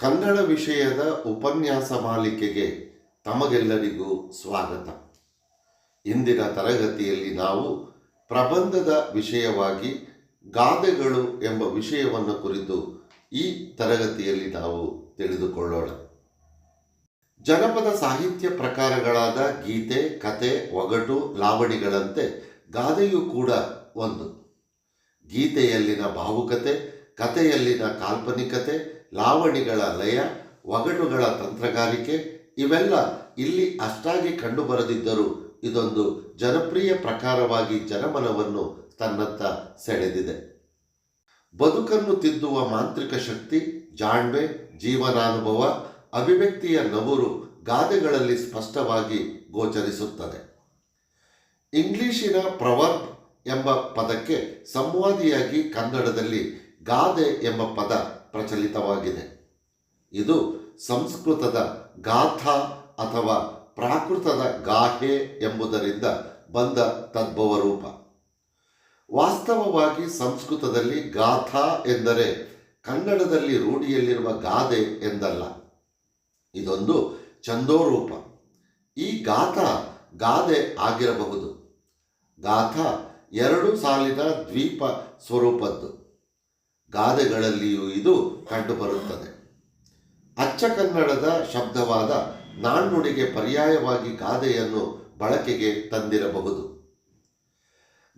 ಕನ್ನಡ ವಿಷಯದ ಉಪನ್ಯಾಸ ಮಾಲಿಕೆಗೆ ತಮಗೆಲ್ಲರಿಗೂ ಸ್ವಾಗತ. ಇಂದಿನ ತರಗತಿಯಲ್ಲಿ ನಾವು ಪ್ರಬಂಧದ ವಿಷಯವಾಗಿ ಗಾದೆಗಳು ಎಂಬ ವಿಷಯವನ್ನು ಕುರಿತು ಈ ತರಗತಿಯಲ್ಲಿ ನಾವು ತಿಳಿದುಕೊಳ್ಳೋಣ. ಜನಪದ ಸಾಹಿತ್ಯ ಪ್ರಕಾರಗಳಾದ ಗೀತೆ, ಕತೆ, ಒಗಟು, ಲಾವಣಿಗಳಂತೆ ಗಾದೆಯೂ ಕೂಡ ಒಂದು. ಗೀತೆಯಲ್ಲಿನ ಭಾವುಕತೆ, ಕಥೆಯಲ್ಲಿನ ಕಾಲ್ಪನಿಕತೆ ಲಾವಣಿಗಳ ಲಯ, ಒಗಟುಗಳ ತಂತ್ರಗಾರಿಕೆ, ಇವೆಲ್ಲ ಇಲ್ಲಿ ಅಷ್ಟಾಗಿ ಕಂಡುಬರದಿದ್ದರೂ ಇದೊಂದು ಜನಪ್ರಿಯ ಪ್ರಕಾರವಾಗಿ ಜನಮನವನ್ನು ತನ್ನತ್ತ ಸೆಳೆದಿದೆ. ಬದುಕನ್ನು ತಿದ್ದುವ ಮಾಂತ್ರಿಕ ಶಕ್ತಿ, ಜಾಣ್ಮೆ, ಜೀವನಾನುಭವ, ಅಭಿವ್ಯಕ್ತಿಯ ನವರು ಗಾದೆಗಳಲ್ಲಿ ಸ್ಪಷ್ಟವಾಗಿ ಗೋಚರಿಸುತ್ತದೆ. ಇಂಗ್ಲಿಶಿನ ಪ್ರವರ್ಬ್ ಎಂಬ ಪದಕ್ಕೆ ಸಂವಾದಿಯಾಗಿ ಕನ್ನಡದಲ್ಲಿ ಗಾದೆ ಎಂಬ ಪದ ಪ್ರಚಲಿತವಾಗಿದೆ. ಇದು ಸಂಸ್ಕೃತದ ಗಾಥಾ ಅಥವಾ ಪ್ರಾಕೃತದ ಗಾಹೆ ಎಂಬುದರಿಂದ ಬಂದ ತದ್ಭವ ರೂಪ ವಾಸ್ತವವಾಗಿ ಸಂಸ್ಕೃತದಲ್ಲಿ ಗಾಥಾ ಎಂದರೆ ಕನ್ನಡದಲ್ಲಿ ರೂಢಿಯಲ್ಲಿರುವ ಗಾದೆ ಎಂದಲ್ಲ. ಇದೊಂದು ಛಂದೋರೂಪ ಈ ಗಾಥಾ ಗಾದೆ ಆಗಿರಬಹುದು. ಗಾಥಾ ಎರಡು ಸಾಲಿನ ದ್ವೀಪ ಸ್ವರೂಪದ್ದು. ಗಾದೆಗಳಲ್ಲಿಯೂ ಇದು ಕಂಡುಬರುತ್ತದೆ. ಅಚ್ಚ ಕನ್ನಡದ ಶಬ್ದವಾದ ನಾಣ್ಣುಡಿಗೆ ಪರ್ಯಾಯವಾಗಿ ಗಾದೆಯನ್ನು ಬಳಕೆಗೆ ತಂದಿರಬಹುದು.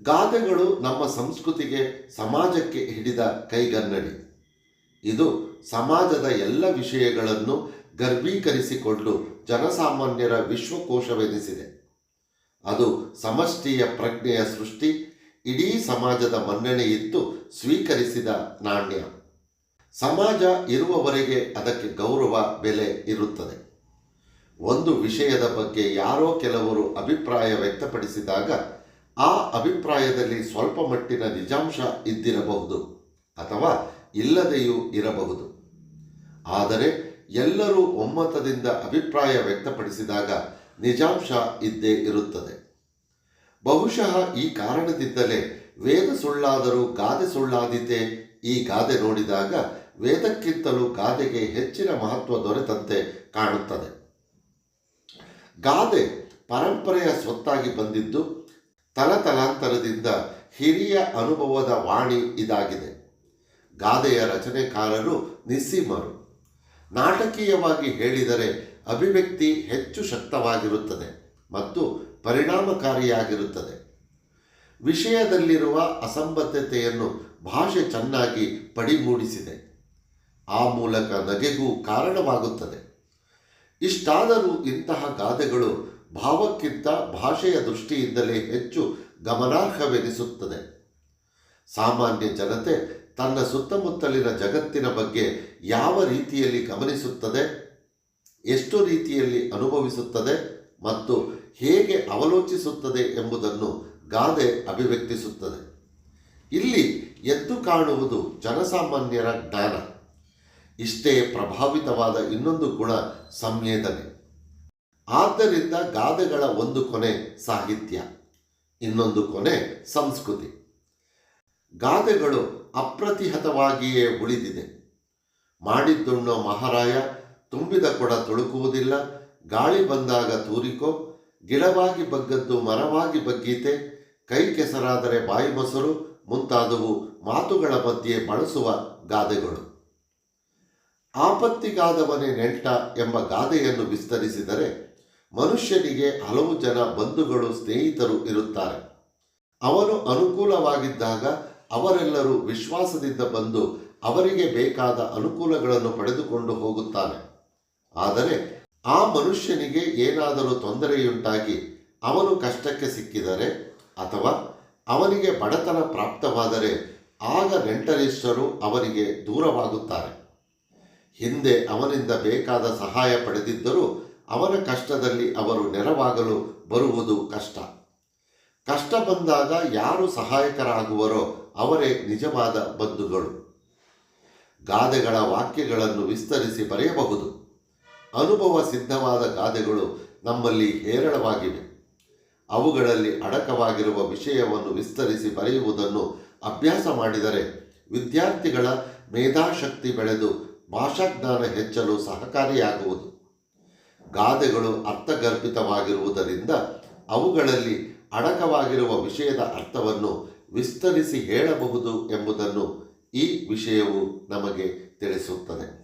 ಗಾದೆಗಳು ನಮ್ಮ ಸಂಸ್ಕೃತಿಗೆ ಸಮಾಜಕ್ಕೆ ಹಿಡಿದ ಕೈಗನ್ನಡಿ. ಇದು ಸಮಾಜದ ಎಲ್ಲ ವಿಷಯಗಳನ್ನು ಗರ್ಭೀಕರಿಸಿಕೊಂಡು ಜನಸಾಮಾನ್ಯರ ವಿಶ್ವಕೋಶವೆನಿಸಿದೆ. ಅದು ಸಮಷ್ಟಿಯ ಪ್ರಜ್ಞೆಯ ಸೃಷ್ಟಿ ಇಡೀ ಸಮಾಜದ ಮನ್ನಣೆ ಇತ್ತು ಸ್ವೀಕರಿಸಿದ ನಾಣ್ಯ. ಸಮಾಜ ಇರುವವರೆಗೆ ಅದಕ್ಕೆ ಗೌರವ, ಬೆಲೆ ಇರುತ್ತದೆ. ಒಂದು ವಿಷಯದ ಬಗ್ಗೆ ಯಾರೋ ಕೆಲವರು ಅಭಿಪ್ರಾಯ ವ್ಯಕ್ತಪಡಿಸಿದಾಗ ಆ ಅಭಿಪ್ರಾಯದಲ್ಲಿ ಸ್ವಲ್ಪ ಮಟ್ಟಿನ ನಿಜಾಂಶ ಇದ್ದಿರಬಹುದು ಅಥವಾ ಇಲ್ಲದೆಯೂ ಇರಬಹುದು. ಆದರೆ ಎಲ್ಲರೂ ಒಮ್ಮತದಿಂದ ಅಭಿಪ್ರಾಯ ವ್ಯಕ್ತಪಡಿಸಿದಾಗ ನಿಜಾಂಶ ಇದ್ದೇ ಇರುತ್ತದೆ. ಬಹುಶಃ ಈ ಕಾರಣದಿಂದಲೇ ವೇದ ಸುಳ್ಳಾದರೂ ಗಾದೆ ಸುಳ್ಳಾದೀತೆ. ಈ ಗಾದೆ ನೋಡಿದಾಗ ವೇದಕ್ಕಿಂತಲೂ ಗಾದೆಗೆ ಹೆಚ್ಚಿನ ಮಹತ್ವ ದೊರೆತಂತೆ ಕಾಣುತ್ತದೆ. ಗಾದೆ ಪರಂಪರೆಯ ಸ್ವತ್ತಾಗಿ ಬಂದಿದ್ದು ತಲತಲಾಂತರದಿಂದ ಹಿರಿಯ ಅನುಭವದ ವಾಣಿ ಇದಾಗಿದೆ. ಗಾದೆಯ ರಚನೆಕಾರರು ನಿಸ್ಸೀಮರು. ನಾಟಕೀಯವಾಗಿ ಹೇಳಿದರೆ ಅಭಿವ್ಯಕ್ತಿ ಹೆಚ್ಚು ಶಕ್ತವಾಗಿರುತ್ತದೆ ಮತ್ತು ಪರಿಣಾಮಕಾರಿಯಾಗಿರುತ್ತದೆ. ವಿಷಯದಲ್ಲಿರುವ ಅಸಂಬದ್ಧತೆಯನ್ನು ಭಾಷೆ ಚೆನ್ನಾಗಿ ಪಡಿಮೂಡಿಸಿದೆ ಆ ಮೂಲಕ ನಗೆಗೂ ಕಾರಣವಾಗುತ್ತದೆ. ಇಷ್ಟಾದರೂ ಇಂತಹ ಗಾದೆಗಳು ಭಾವಕ್ಕಿಂತ ಭಾಷೆಯ ದೃಷ್ಟಿಯಿಂದಲೇ ಹೆಚ್ಚು ಗಮನಾರ್ಹವೆನಿಸುತ್ತದೆ. ಸಾಮಾನ್ಯ ಜನತೆ ತನ್ನ ಸುತ್ತಮುತ್ತಲಿನ ಜಗತ್ತಿನ ಬಗ್ಗೆ ಯಾವ ರೀತಿಯಲ್ಲಿ ಗಮನಿಸುತ್ತದೆ, ಎಷ್ಟು ರೀತಿಯಲ್ಲಿ ಅನುಭವಿಸುತ್ತದೆ ಮತ್ತು ಹೇಗೆ ಅವಲೋಚಿಸುತ್ತದೆ ಎಂಬುದನ್ನು ಗಾದೆ ಅಭಿವ್ಯಕ್ತಿಸುತ್ತದೆ. ಇಲ್ಲಿ ಎದ್ದು ಕಾಣುವುದು ಜನಸಾಮಾನ್ಯರ ಜ್ಞಾನ. ಇಷ್ಟೇ ಪ್ರಭಾವಿತವಾದ ಇನ್ನೊಂದು ಗುಣ ಸಂವೇದನೆ. ಆದ್ದರಿಂದ ಗಾದೆಗಳ ಒಂದು ಕೊನೆ ಸಾಹಿತ್ಯ, ಇನ್ನೊಂದು ಕೊನೆ ಸಂಸ್ಕೃತಿ. ಗಾದೆಗಳು ಅಪ್ರತಿಹತವಾಗಿಯೇ ಉಳಿದಿದೆ. ಮಾಡಿದ್ದುಣ್ಣೋ ಮಹಾರಾಯ ತುಂಬಿದ ಕೊಡ ತುಳುಕುವುದಿಲ್ಲ, ಗಾಳಿ ಬಂದಾಗ ತೂರಿಕೋ ಗಿಡವಾಗಿ ಬಗ್ಗದ್ದು ಮರವಾಗಿ ಬಗ್ಗೀತೆ, ಕೈ ಕೆಸರಾದರೆ ಬಾಯಿ ಮೊಸರು, ಮುಂತಾದವು ಮಾತುಗಳ ಮಧ್ಯೆ ಬಳಸುವ ಗಾದೆಗಳು. ಆಪತ್ತಿಗಾದವನೇ ನೆಂಟ ಎಂಬ ಗಾದೆಯನ್ನು ವಿಸ್ತರಿಸಿದರೆ ಮನುಷ್ಯನಿಗೆ ಹಲವು ಜನ ಬಂಧುಗಳು ಸ್ನೇಹಿತರು ಇರುತ್ತಾರೆ. ಅವನು ಅನುಕೂಲವಾಗಿದ್ದಾಗ ಅವರೆಲ್ಲರೂ ವಿಶ್ವಾಸದಿಂದ ಬಂದು ಅವರಿಗೆ ಬೇಕಾದ ಅನುಕೂಲಗಳನ್ನು ಪಡೆದುಕೊಂಡು ಹೋಗುತ್ತಾನೆ. ಆದರೆ ಆ ಮನುಷ್ಯನಿಗೆ ಏನಾದರೂ ತೊಂದರೆಯುಂಟಾಗಿ ಅವನು ಕಷ್ಟಕ್ಕೆ ಸಿಕ್ಕಿದರೆ ಅಥವಾ ಅವನಿಗೆ ಬಡತನ ಪ್ರಾಪ್ತವಾದರೆ ಆಗ ನೆಂಟರಿಷ್ಟರು ಅವನಿಗೆ ದೂರವಾಗುತ್ತಾರೆ. ಹಿಂದೆ ಅವನಿಂದ ಬೇಕಾದ ಸಹಾಯ ಪಡೆದಿದ್ದರೂ ಅವನ ಕಷ್ಟದಲ್ಲಿ ಅವರು ನೆರವಾಗಲು ಬರುವುದು ಕಷ್ಟ. ಕಷ್ಟ ಬಂದಾಗ ಯಾರು ಸಹಾಯಕರಾಗುವರೋ ಅವರೇ ನಿಜವಾದ ಬಂಧುಗಳು. ಗಾದೆಗಳ ವಾಕ್ಯಗಳನ್ನು ವಿಸ್ತರಿಸಿ ಬರೆಯಬಹುದು. ಅನುಭವ ಸಿದ್ಧವಾದ ಗಾದೆಗಳು ನಮ್ಮಲ್ಲಿ ಹೇರಳವಾಗಿವೆ. ಅವುಗಳಲ್ಲಿ ಅಡಕವಾಗಿರುವ ವಿಷಯವನ್ನು ವಿಸ್ತರಿಸಿ ಬರೆಯುವುದನ್ನು ಅಭ್ಯಾಸ ಮಾಡಿದರೆ ವಿದ್ಯಾರ್ಥಿಗಳ ಮೇಧಾಶಕ್ತಿ ಬೆಳೆದು ಭಾಷಾಜ್ಞಾನ ಹೆಚ್ಚಲು ಸಹಕಾರಿಯಾಗುವುದು. ಗಾದೆಗಳು ಅರ್ಥಗರ್ಭಿತವಾಗಿರುವುದರಿಂದ ಅವುಗಳಲ್ಲಿ ಅಡಕವಾಗಿರುವ ವಿಷಯದ ಅರ್ಥವನ್ನು ವಿಸ್ತರಿಸಿ ಹೇಳಬಹುದು ಎಂಬುದನ್ನು ಈ ವಿಷಯವು ನಮಗೆ ತಿಳಿಸುತ್ತದೆ.